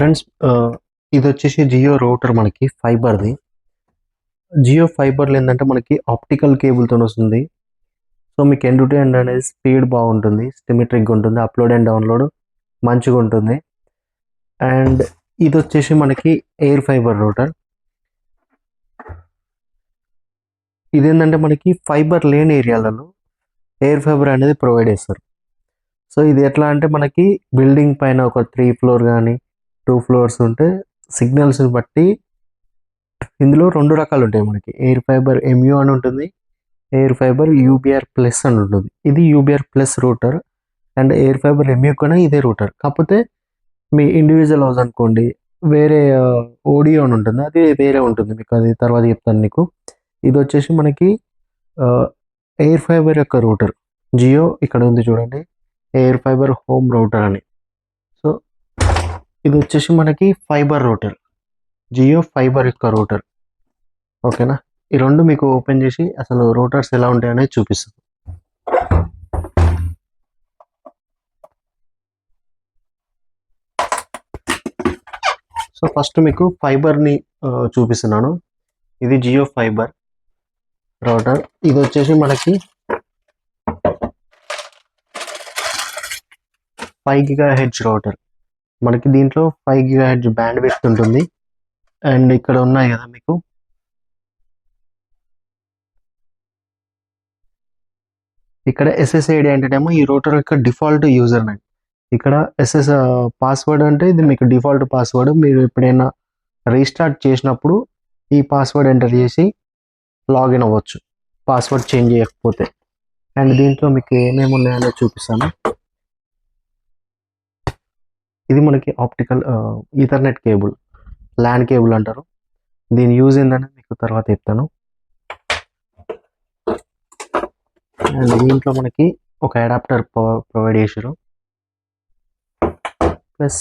Friends ఇది వచ్చేసి Jio router మనకి ఫైబర్ది. జియో ఫైబర్లు ఏంటంటే మనకి ఆప్టికల్ కేబుల్తో వస్తుంది. సో మీకు ఎండ్ టు ఎండ్ అనేది స్పీడ్ బాగుంటుంది సిమెట్రిక్గా ఉంటుంది అప్లోడ్ అండ్ డౌన్లోడ్ మంచిగా ఉంటుంది. అండ్ ఇది వచ్చేసి మనకి ఎయిర్ ఫైబర్ రౌటర్. ఇదేంటంటే మనకి ఫైబర్ లేని ఏరియాలలో ఎయిర్ ఫైబర్ అనేది ప్రొవైడ్ చేస్తారు. సో ఇది ఎట్లా అంటే మనకి బిల్డింగ్ పైన ఒక త్రీ ఫ్లోర్ కానీ టూ ఫ్లోర్స్ ఉంటే సిగ్నల్స్ బట్టి ఇందులో రెండు రకాలు ఉంటాయి మనకి. ఎయిర్ ఫైబర్ ఎంయూ అని ఉంటుంది ఎయిర్ ఫైబర్ యూబిఆర్ ప్లస్ అని ఉంటుంది. ఇది UBR plus router and air fibre Mu కూడా ఇదే రూటర్ కాకపోతే మీ ఇండివిజువల్ హౌస్ అనుకోండి వేరే uh, ఓడియో అని ఉంటుంది అది వేరే ఉంటుంది. మీకు అది తర్వాత చెప్తాను నీకు. ఇది వచ్చేసి మనకి uh, ఎయిర్ ఫైబర్ యొక్క రూటర్ జియో ఇక్కడ ఉంది చూడండి ఎయిర్ ఫైబర్ హోమ్ రౌటర్ అని. ఇది వచ్చేసి మనకి ఫైబర్ రోటర్. జియో ఫైబర్ యొక్క రోటర్. ఓకేనా? ఈ రెండు మీకు ఓపెన్ చేసి అసలు రోటర్స్ ఎలా ఉంటాయి అనేది చూపిస్తుంది సో ఫస్ట్ మీకు ఫైబర్ని చూపిస్తున్నాను. ఇది జియో ఫైబర్ రోటర్. ఇది వచ్చేసి మనకి ఫైవ్ గిగా హెడ్జ్ రోటర్. మనకి దీంట్లో five giga hedge bandwidth ఉంటుంది. అండ్ ఇక్కడ ఉన్నాయి కదా మీకు. ఇక్కడ ఎస్ఎస్ఐడి అంటేనేమో ఈ రోటర్ యొక్క డిఫాల్ట్ యూజర్ నేమ్ ఇక్కడ ఎస్ఎస్ పాస్వర్డ్ uh, అంటే ఇది మీకు డిఫాల్ట్ పాస్వర్డ్ మీరు ఎప్పుడైనా రీస్టార్ట్ చేసినప్పుడు ఈ పాస్వర్డ్ ఎంటర్ చేసి లాగిన్ అవ్వచ్చు. పాస్వర్డ్ చేంజ్ చేయకపోతే. అండ్ దీంట్లో మీకు ఏమేమి ఉన్నాయో చూపిస్తాను. ఇది మనకి optical ethernet cable land cable అంటారు. దీని యూజ్ ఏందని మీకు తర్వాత చెప్తాను. అండ్ దీంట్లో మనకి ఒక అడాప్టర్ ప్రొవైడ్ చేశారు ప్లస్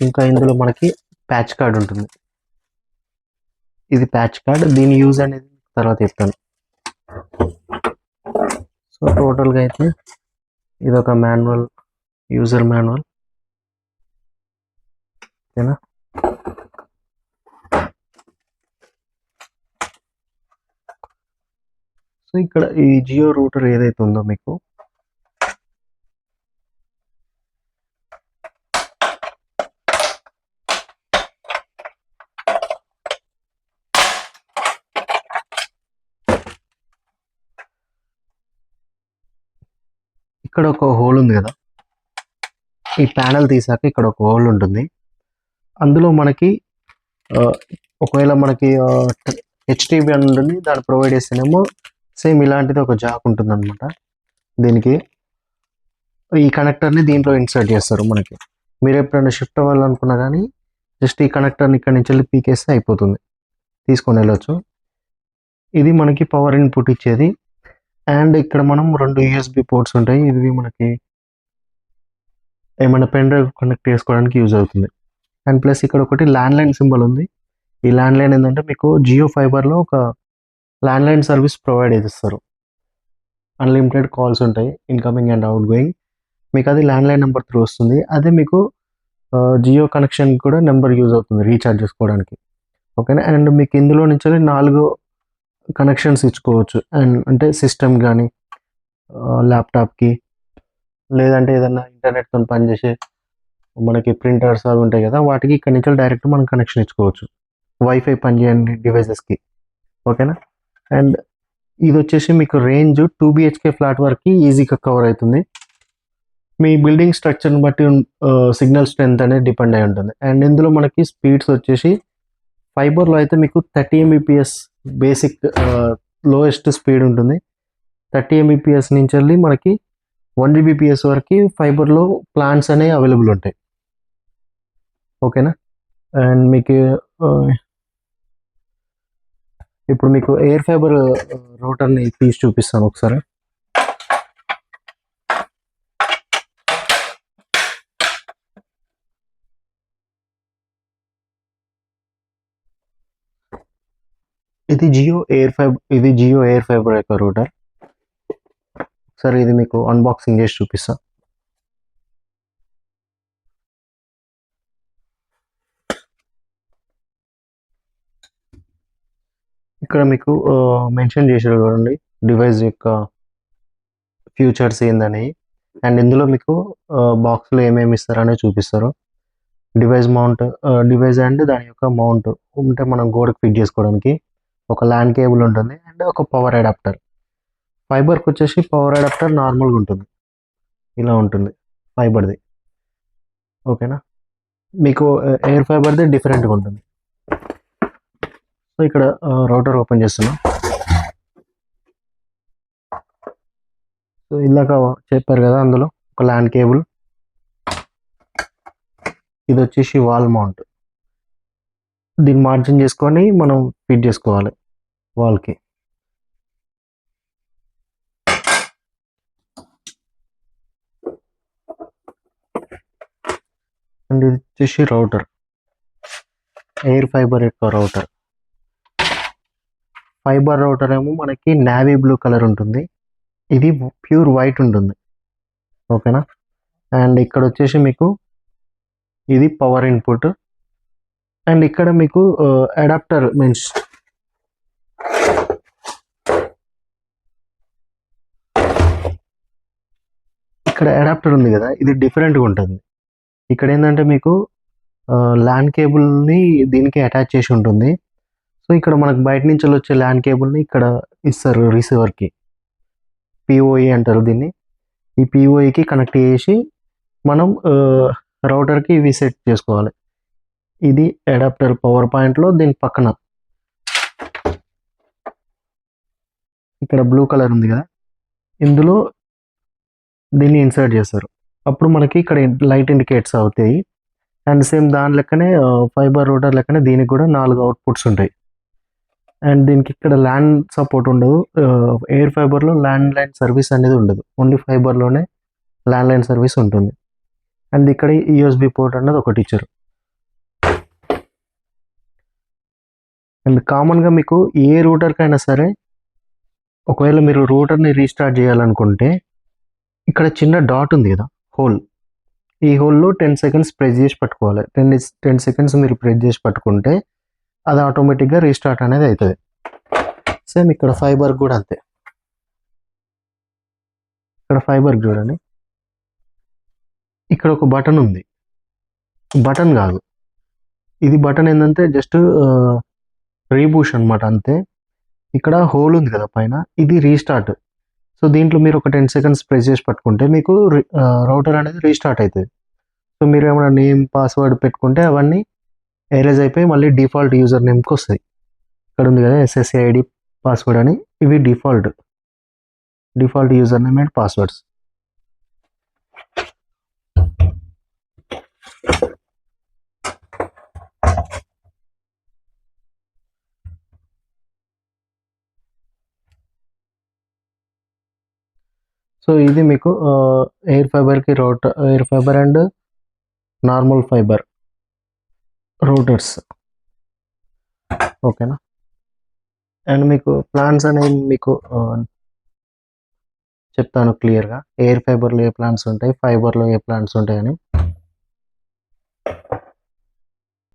ఇంకా ఇందులో మనకి ప్యాచ్ కార్డ్ ఉంటుంది. ఇది ప్యాచ్ కార్డ్ దీని యూజ్ అనేది తర్వాత చెప్తాను. సో టోటల్గా అయితే ఇది ఒక మాన్యువల్ యూజర్ మాన్యువల్ ఓకేనా? సో ఇక్కడ ఈ జియో రూటర్ ఏదైతే ఉందో మీకు? ఇక్కడ ఒక హోల్ ఉంది కదా? ఈ ప్యానల్ తీసాక ఇక్కడ ఒక హోల్ ఉంటుంది. అందులో మనకి ఆ, ఒకవేళ మనకి హెచ్డిబి అని ఉంటుంది దాన్ని ప్రొవైడ్ చేస్తేనేమో సేమ్ ఇలాంటిది ఒక జాక్ ఉంటుంది అనమాట దీనికి ఈ కనెక్టర్ని దీంట్లో ఇన్సర్ట్ చేస్తారు మనకి. మీరు ఎప్పుడైనా షిఫ్ట్ అవ్వాలనుకున్నా కానీ జస్ట్ ఈ కనెక్టర్ని ఇక్కడ నుంచి వెళ్ళి పీకేస్తే అయిపోతుంది. తీసుకొని వెళ్ళొచ్చు. ఇది మనకి పవర్ ఇన్పుట్ ఇచ్చేది. అండ్ ఇక్కడ మనం రెండు యూఎస్బి పోర్ట్స్ ఉంటాయి. ఇది మనకి ఏమైనా పెన్ డ్రైవ్ కనెక్ట్ చేసుకోవడానికి యూజ్ అవుతుంది. అండ్ ప్లస్ ఇక్కడ ఒకటి ల్యాండ్ లైన్ సింబల్ ఉంది. ఈ ల్యాండ్ లైన్ ఏంటంటే మీకు జియో ఫైబర్లో ఒక ల్యాండ్ లైన్ సర్వీస్ ప్రొవైడ్ చేస్తారు. అన్లిమిటెడ్ కాల్స్ ఉంటాయి ఇన్కమింగ్ అండ్ అవుట్ గోయింగ్ మీకు అది ల్యాండ్ లైన్ నెంబర్ త్రూ వస్తుంది. అదే మీకు జియో కనెక్షన్ కూడా నెంబర్ యూజ్ అవుతుంది రీఛార్జ్ చేసుకోవడానికి. ఓకేనా అండ్ మీకు ఇందులో నుంచి నాలుగు కనెక్షన్స్ ఇచ్చుకోవచ్చు. అండ్ అంటే సిస్టమ్ కానీ ల్యాప్టాప్కి లేదంటే ఏదైనా ఇంటర్నెట్తో పనిచేసే మనకి ప్రింటర్స్ అవి ఉంటాయి కదా వాటికి ఇక్కడ నుంచి డైరెక్ట్ మనం కనెక్షన్ ఇచ్చుకోవచ్చు. వైఫై పనిచేయండి డివైజెస్కి ఓకేనా అండ్ ఇది వచ్చేసి మీకు రేంజ్ టూ బిహెచ్కే ఫ్లాట్ వరకు ఈజీగా కవర్ అవుతుంది. మీ బిల్డింగ్ స్ట్రక్చర్ని బట్టి సిగ్నల్ స్ట్రెంత్ అనేది డిపెండ్ అయి ఉంటుంది. అండ్ ఇందులో మనకి స్పీడ్స్ వచ్చేసి ఫైబర్లో అయితే మీకు thirty MBPS basic lowest speed ఉంటుంది. థర్టీ ఎంబీపీఎస్ నుంచి వెళ్ళి మనకి వన్ జీబీపీఎస్ వరకు ఫైబర్లో ప్లాన్స్ అనేవి అవైలబుల్ ఉంటాయి. ఓకేనా అండ్ మీకు ఆ, ఇప్పుడు మీకు ఎయిర్ ఫైబర్ రూటర్ని తీసి చూపిస్తాను ఒకసారి. ఇది జియో ఎయిర్ ఫైబర్ ఇది జియో ఎయిర్ ఫైబర్ యొక్క రూటర్ సరే ఇది మీకు అన్బాక్సింగ్ చేసి చూపిస్తా. ఇక్కడ మీకు మెన్షన్ చేశారు చూడండి డివైస్ యొక్క ఫ్యూచర్స్ ఏందని. అండ్ ఇందులో మీకు బాక్స్లో ఏమేమి ఇస్తారనే చూపిస్తారు. డివైస్ మౌంట్ డివైస్ అండ్ దాని యొక్క మౌంట్ ఉంటే మనం గోడకు ఫిట్ చేసుకోవడానికి ఒక ల్యాండ్ కేబుల్ ఉంటుంది అండ్ ఒక పవర్ అడాప్టర్ ఫైబర్కి వచ్చేసి పవర్ అడాప్టర్ నార్మల్గా ఉంటుంది. ఇలా ఉంటుంది ఫైబర్ది ఓకేనా మీకు ఎయిర్ ఫైబర్ది డిఫరెంట్గా ఉంటుంది. సో ఇక్కడ రౌటర్ ఓపెన్ చేస్తున్నాం. సో ఇందాక చెప్పారు కదా అందులో ఒక ల్యాండ్ కేబుల్ ఇది వచ్చేసి వాల్ మౌంట్ దీన్ని మార్జిన్ చేసుకొని మనం ఫిట్ చేసుకోవాలి వాల్కి అండ్ ఇది వచ్చేసి రౌటర్ ఎయిర్ ఫైబర్ యొక్క రౌటర్ ఫైబర్ రౌటర్ ఏమో మనకి నావీ బ్లూ కలర్ ఉంటుంది. ఇది ప్యూర్ వైట్ ఉంటుంది. ఓకేనా? అండ్ ఇక్కడ వచ్చేసి మీకు ఇది పవర్ ఇన్పుట్. అండ్ ఇక్కడ మీకు అడాప్టర్ మీన్స్ ఇక్కడ అడాప్టర్ ఉంది కదా ఇది డిఫరెంట్గా ఉంటుంది. ఇక్కడ ఏంటంటే మీకు ల్యాండ్ కేబుల్ని దీనికి అటాచ్ చేసి ఉంటుంది. సో ఇక్కడ మనకు బయట నుంచి వచ్చే ల్యాండ్ కేబుల్ని ఇక్కడ ఇస్తారు రిసీవర్కి. పిఓఈ అంటారు దీన్ని. ఈ పిఓఈకి కనెక్ట్ చేసి మనం రౌటర్కి ఇవి సెట్ చేసుకోవాలి. ఇది అడాప్టర్ పవర్ పాయింట్లో దీని పక్కన. ఇక్కడ బ్లూ కలర్ ఉంది కదా. ఇందులో దీన్ని ఇన్సర్ట్ చేస్తారు. అప్పుడు మనకి ఇక్కడ లైట్ ఇండికేట్స్ అవుతాయి. అండ్ సేమ్ దాని లెక్కనే ఫైబర్ రోటర్ లెక్కనే దీనికి కూడా నాలుగు అవుట్పుట్స్ ఉంటాయి. అండ్ దీనికి ఇక్కడ ల్యాండ్ సపోర్ట్ ఉండదు. ఎయిర్ ఫైబర్లో ల్యాండ్ లైన్ సర్వీస్ అనేది ఉండదు. ఓన్లీ ఫైబర్లోనే ల్యాండ్ లైన్ సర్వీస్ ఉంటుంది. అండ్ ఇక్కడ యూఎస్బి పోర్ట్ అన్నది ఒకటి ఇచ్చారు. అండ్ కామన్గా మీకు ఏ రూటర్కైనా సరే ఒకవేళ మీరు రూటర్ని రీస్టార్ట్ చేయాలనుకుంటే ఇక్కడ చిన్న డాట్ ఉంది కదా హోల్. ఈ హోల్లో టెన్ సెకండ్స్ ప్రెస్ చేసి పట్టుకోవాలి. టెన్ టెన్ సెకండ్స్ మీరు ప్రెస్ చేసి పట్టుకుంటే అది ఆటోమేటిక్గా రీస్టార్ట్ అనేది అవుతుంది సేమ్ ఇక్కడ ఫైబర్ కూడా అంతే. ఇక్కడ ఫైబర్ చూడండి. ఇక్కడ ఒక బటన్ ఉంది. బటన్ కాదు. ఇది బటన్ ఏంటంటే జస్ట్ రీబూష్ అనమాట అంతే. ఇక్కడ హోల్ ఉంది కదా పైన ఇది రీస్టార్ట్ సో దీంట్లో మీరు ఒక టెన్ సెకండ్స్ ప్రెస్ చేసి పట్టుకుంటే మీకు రౌటర్ అనేది రీస్టార్ట్ అవుతుంది సో మీరు ఏమైనా నేమ్ పాస్వర్డ్ పెట్టుకుంటే అవన్నీ ఎరేజ్ అయిపోయి మళ్ళీ డిఫాల్ట్ యూజర్ నేమ్కి వస్తాయి ఇక్కడ ఉంది కదా ఎస్ఎస్సి ఐడి పాస్వర్డ్ అని. ఇవి default default user name and passwords so ఇది మీకు air ఫైబర్కి router air fiber and normal fiber routers ఓకేనా అండ్ మీకు ప్లాన్స్ అనేవి మీకు చెప్తాను క్లియర్గా ఎయిర్ ఫైబర్లో ఏ ప్లాన్స్ ఉంటాయి? ఫైబర్లో ఏ ప్లాన్స్ ఉంటాయని.